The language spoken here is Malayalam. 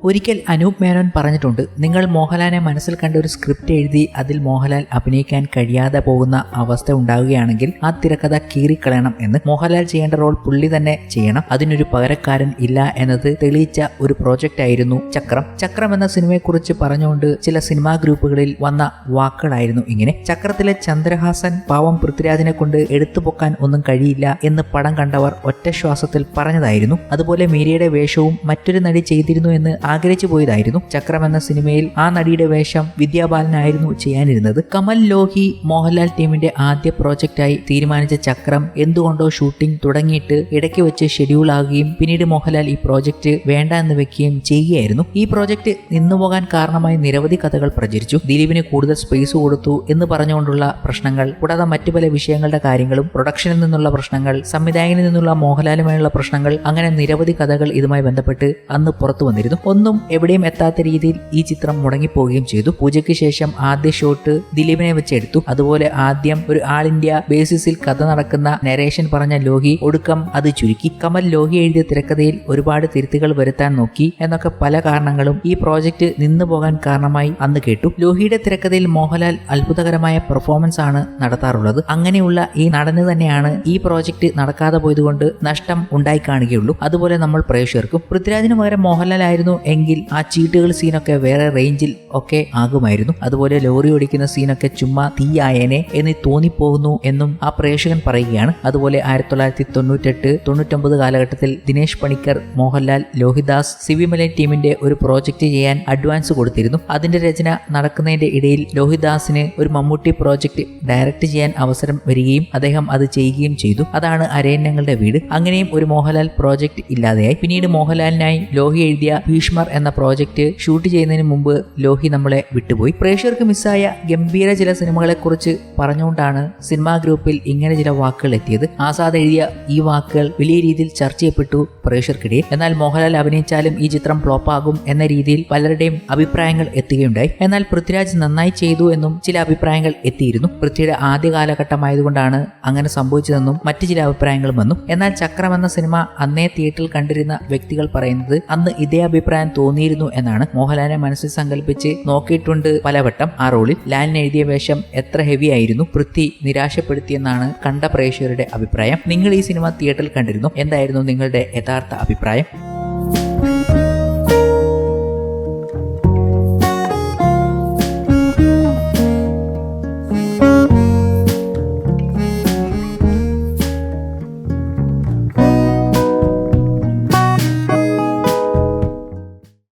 ഒരിക്കൽ അനൂപ് മേനോൻ പറഞ്ഞിട്ടുണ്ട് നിങ്ങൾ മോഹൻലാലിനെ മനസ്സിൽ കണ്ട ഒരു സ്ക്രിപ്റ്റ് എഴുതി അതിൽ മോഹൻലാൽ അഭിനയിക്കാൻ കഴിയാതെ പോകുന്ന അവസ്ഥ ഉണ്ടാവുകയാണെങ്കിൽ ആ തിരക്കഥ കീറിക്കളയണം എന്ന് മോഹൻലാൽ ചെയ്യേണ്ട റോൾ പുള്ളി തന്നെ ചെയ്യണം. അതിനൊരു പകരക്കാരൻ ഇല്ല എന്നത് തെളിയിച്ച ഒരു പ്രോജക്റ്റ് ആയിരുന്നു ചക്രം. ചക്രം എന്ന സിനിമയെക്കുറിച്ച് പറഞ്ഞുകൊണ്ട് ചില സിനിമാ ഗ്രൂപ്പുകളിൽ വന്ന വാക്കുകളായിരുന്നു ഇങ്ങനെ. ചക്രത്തിലെ ചന്ദ്രഹാസൻ പാവം പൃഥ്വിരാജിനെ കൊണ്ട് എടുത്തുപൊക്കാൻ ഒന്നും കഴിയില്ല എന്ന് പടം കണ്ടവർ ഒറ്റ ശ്വാസത്തിൽ പറഞ്ഞതായിരുന്നു. അതുപോലെ മീരയുടെ വേഷവും മറ്റൊരു നടി ചെയ്തിരുന്നു എന്ന് ആഗ്രഹിച്ചു പോയതായിരുന്നു. ചക്രം എന്ന സിനിമയിൽ ആ നടിയുടെ വേഷം വിദ്യാബാലനായിരുന്നു ചെയ്യാനിരുന്നത്. കമൽ ലോഹി മോഹൻലാൽ ടീമിന്റെ ആദ്യ പ്രോജക്റ്റായി തീരുമാനിച്ച ചക്രം എന്തുകൊണ്ടോ ഷൂട്ടിംഗ് തുടങ്ങിയിട്ട് ഇടയ്ക്ക് വെച്ച് ഷെഡ്യൂൾ ആകുകയും പിന്നീട് മോഹൻലാൽ ഈ പ്രോജക്റ്റ് വേണ്ട എന്ന് വെക്കുകയും ചെയ്യുകയായിരുന്നു. ഈ പ്രോജക്റ്റ് നിന്നുപോകാൻ കാരണമായി നിരവധി കഥകൾ പ്രചരിച്ചു. ദിലീപിന് കൂടുതൽ സ്പേസ് കൊടുത്തു എന്ന് പറഞ്ഞുകൊണ്ടുള്ള പ്രശ്നങ്ങൾ കൂടാതെ മറ്റു പല വിഷയങ്ങളുടെ കാര്യങ്ങളും പ്രൊഡക്ഷനിൽ നിന്നുള്ള പ്രശ്നങ്ങൾ സംവിധായകനിൽ നിന്നുള്ള മോഹൻലാലുമായുള്ള പ്രശ്നങ്ങൾ അങ്ങനെ നിരവധി കഥകൾ ഇതുമായി ബന്ധപ്പെട്ട് അന്ന് പുറത്തു വന്നിരുന്നു. ഒന്നും എവിടെയും എത്താത്ത രീതിയിൽ ഈ ചിത്രം മുടങ്ങിപ്പോവുകയും ചെയ്തു. പൂജയ്ക്ക് ശേഷം ആദ്യ ഷോട്ട് ദിലീപിനെ വെച്ച് എടുത്തു. അതുപോലെ ആദ്യം ഒരു ആൾ ഇന്ത്യ ബേസിസിൽ കഥ നടക്കുന്ന നരേഷൻ പറഞ്ഞ ലോഹി ഒടുക്കം അത് ചുരുക്കി. കമൽ ലോഹി എഴുതിയ തിരക്കഥയിൽ ഒരുപാട് തിരുത്തുകൾ വരുത്താൻ നോക്കി. എന്നൊക്കെ പല കാരണങ്ങളും ഈ പ്രോജക്റ്റ് നിന്നു പോകാൻ കാരണമായി അന്ന് കേട്ടു. ലോഹിയുടെ തിരക്കഥയിൽ മോഹൻലാൽ അത്ഭുതകരമായ പെർഫോമൻസ് ആണ് നടത്താറുള്ളത്. അങ്ങനെയുള്ള ഈ നടന് തന്നെയാണ് ഈ പ്രോജക്റ്റ് നടക്കാതെ പോയതുകൊണ്ട് നഷ്ടം ഉണ്ടായി കാണുകയുള്ളൂ. അതുപോലെ നമ്മൾ പ്രേക്ഷകർക്കും. പൃഥ്വിരാജിന് പകരം മോഹൻലാൽ ആയിരുന്നു എങ്കിൽ ആ ചീട്ടുകൾ സീനൊക്കെ വേറെ റേഞ്ചിൽ ഒക്കെ ആകുമായിരുന്നു. അതുപോലെ ലോറി ഓടിക്കുന്ന സീനൊക്കെ ചുമ്മാ തീയായേനെ എന്ന് തോന്നിപ്പോകുന്നു എന്നും ആ പ്രേക്ഷകൻ പറയുകയാണ്. അതുപോലെ ആയിരത്തി തൊള്ളായിരത്തി തൊണ്ണൂറ്റെട്ട് തൊണ്ണൂറ്റൊമ്പത് കാലഘട്ടത്തിൽ ദിനേശ് പണിക്കർ മോഹൻലാൽ ലോഹിദാസ് സിവിമലൈൻ ടീമിന്റെ ഒരു പ്രോജക്റ്റ് ചെയ്യാൻ അഡ്വാൻസ് കൊടുത്തിരുന്നു. അതിന്റെ രചന നടക്കുന്നതിന്റെ ഇടയിൽ ലോഹിദാസിന് ഒരു മമ്മൂട്ടി പ്രോജക്റ്റ് ഡയറക്റ്റ് ചെയ്യാൻ അവസരം വരികയും അദ്ദേഹം അത് ചെയ്യുകയും ചെയ്തു. അതാണ് അരയന്നങ്ങളുടെ വീട്. അങ്ങനെയും ഒരു മോഹൻലാൽ പ്രോജക്റ്റ് ഇല്ലാതെയായി. പിന്നീട് മോഹൻലാലിനായി ലോഹി എഴുതിയ ഭീഷ്മർ എന്ന പ്രോജക്റ്റ് ഷൂട്ട് ചെയ്യുന്നതിന് മുമ്പ് ലോഹി നമ്മളെ വിട്ടുപോയി. പ്രേക്ഷകർക്ക് മിസ്സായ ഗംഭീര ചില സിനിമകളെക്കുറിച്ച് പറഞ്ഞുകൊണ്ടാണ് സിനിമാ ഗ്രൂപ്പിൽ ഇങ്ങനെ ചില വാക്കുകൾ എത്തിയത്. ആസാദ് എഴുതിയ ഈ വാക്കുകൾ വലിയ രീതിയിൽ ചർച്ച ചെയ്യപ്പെട്ടു പ്രേക്ഷകർക്കിടയിൽ. എന്നാൽ മോഹൻലാൽ അഭിനയിച്ചാലും ഈ ചിത്രം ഫ്ലോപ്പാകും എന്ന രീതിയിൽ പലരുടെയും അഭിപ്രായങ്ങൾ എത്തുകയുണ്ടായി. എന്നാൽ പൃഥ്വിരാജ് നന്നായി ചെയ്തു എന്നും ചില അഭിപ്രായങ്ങൾ എത്തിയിരുന്നു. പൃഥ്വിയുടെ ആദ്യ കാലഘട്ടമായതുകൊണ്ടാണ് അങ്ങനെ സംഭവിച്ചതെന്നും മറ്റു ചില അഭിപ്രായങ്ങളും വന്നു. എന്നാൽ ചക്രം എന്ന സിനിമ അന്നേ തിയേറ്ററിൽ കണ്ടിരുന്ന വ്യക്തികൾ പറയുന്നത് അന്ന് ഇതേ അഭിപ്രായം തോന്നിയിരുന്നു എന്നാണ് മോഹൻലാലിനെ മനസ്സിൽ സങ്കല്പിച്ച് നോക്കിയിട്ടുണ്ട് പലവട്ടം. ആ റോളിൽ ലാലിന് എഴുതിയ വേഷം എത്ര ഹെവി ആയിരുന്നു പൃഥ്വി നിരാശപ്പെടുത്തിയെന്നാണ് കണ്ട പ്രേക്ഷകരുടെ അഭിപ്രായം. നിങ്ങൾ ഈ സിനിമ തിയേറ്ററിൽ കണ്ടിരുന്നു. എന്തായിരുന്നു നിങ്ങളുടെ യഥാർത്ഥ അഭിപ്രായം?